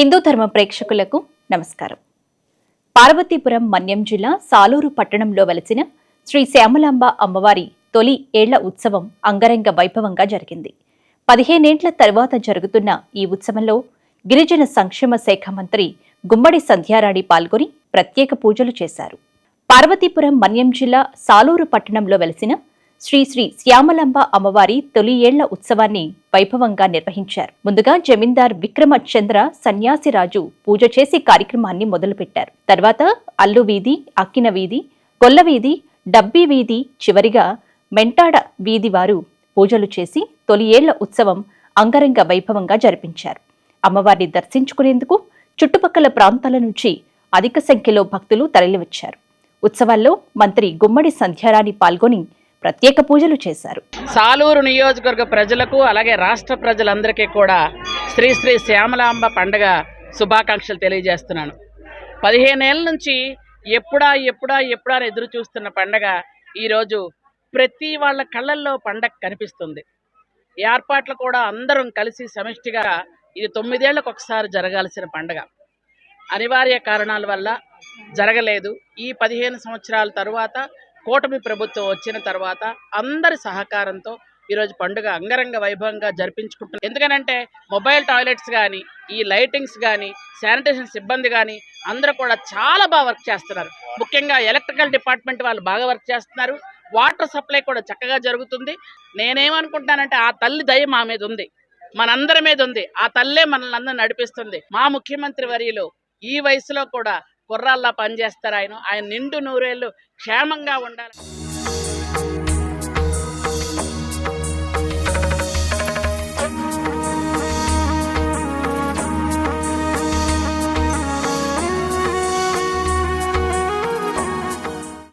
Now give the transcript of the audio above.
హిందూ ధర్మ ప్రేక్షకులకు నమస్కారం. పార్వతీపురం మన్యం జిల్లా సాలూరు పట్టణంలో వెలసిన శ్రీ శ్యామలాంబ అమ్మవారి తొలి ఏళ్ళ ఉత్సవం అంగరంగ వైభవంగా జరిగింది. పదిహేనేండ్ల తర్వాత జరుగుతున్న ఈ ఉత్సవంలో గిరిజన సంక్షేమ శాఖ మంత్రి గుమ్మడి సంధ్యారాణి పాల్గొని ప్రత్యేక పూజలు చేశారు. పార్వతీపురం మన్యం జిల్లా సాలూరు పట్టణంలో వెలసిన శ్రీ శ్రీ శ్యామలాంబ అమ్మవారి తొలి ఏళ్ళ ఉత్సవాన్ని వైభవంగా నిర్వహించారు. ముందుగా జమీందార్ విక్రమ చంద్ర సన్యాసిరాజు పూజ చేసి కార్యక్రమాన్ని మొదలుపెట్టారు. తర్వాత అల్లు వీధి అక్కిన వీధి కొల్ల వీధి డబ్బీ వీధి చివరిగా మెంటాడ వీధి వారు పూజలు చేసి తొలి ఏళ్ళ ఉత్సవం అంగరంగ వైభవంగా జరిపించారు. అమ్మవారిని దర్శించుకునేందుకు చుట్టుపక్కల ప్రాంతాల నుంచి అధిక సంఖ్యలో భక్తులు తరలివచ్చారు. ఉత్సవాల్లో మంత్రి గుమ్మడి సంధ్యారాణి పాల్గొని ప్రత్యేక పూజలు చేశారు. సాలూరు నియోజకవర్గ ప్రజలకు అలాగే రాష్ట్ర ప్రజలందరికీ కూడా శ్రీ శ్రీ శ్యామలాంబ పండగ శుభాకాంక్షలు తెలియజేస్తున్నాను. పదిహేనేళ్ళ నుంచి ఎప్పుడా ఎప్పుడా ఎప్పుడా ఎదురు చూస్తున్న పండగ ఈరోజు ప్రతి వాళ్ళ కళ్ళల్లో పండగ కనిపిస్తుంది. ఏర్పాట్లు కూడా అందరం కలిసి సమిష్టిగా ఇది తొమ్మిదేళ్ళకు ఒకసారి జరగాల్సిన పండగ. అనివార్య కారణాల వల్ల జరగలేదు. ఈ పదిహేను సంవత్సరాల తరువాత కూటమి ప్రభుత్వం వచ్చిన తర్వాత అందరి సహకారంతో ఈరోజు పండుగ అంగరంగ వైభవంగా జరిపించుకుంటున్నారు. ఎందుకనంటే మొబైల్ టాయిలెట్స్ కానీ ఈ లైటింగ్స్ కానీ శానిటేషన్ సిబ్బంది కానీ అందరూ కూడా చాలా బాగా వర్క్ చేస్తున్నారు. ముఖ్యంగా ఎలక్ట్రికల్ డిపార్ట్మెంట్ వాళ్ళు బాగా వర్క్ చేస్తున్నారు. వాటర్ సప్లై కూడా చక్కగా జరుగుతుంది. నేనేమనుకుంటానంటే ఆ తల్లి దయ మా మీద ఉంది. మనందరి మీద ఉంది. ఆ తల్లే మనల్ని నడిపిస్తుంది. మా ముఖ్యమంత్రి వర్యులు ఈ వయసులో కూడా కుర్రాల్లా పనిచేస్తారు ఆయన. ఆయన నిండు నూరేళ్ళు క్షేమంగా ఉండాలి.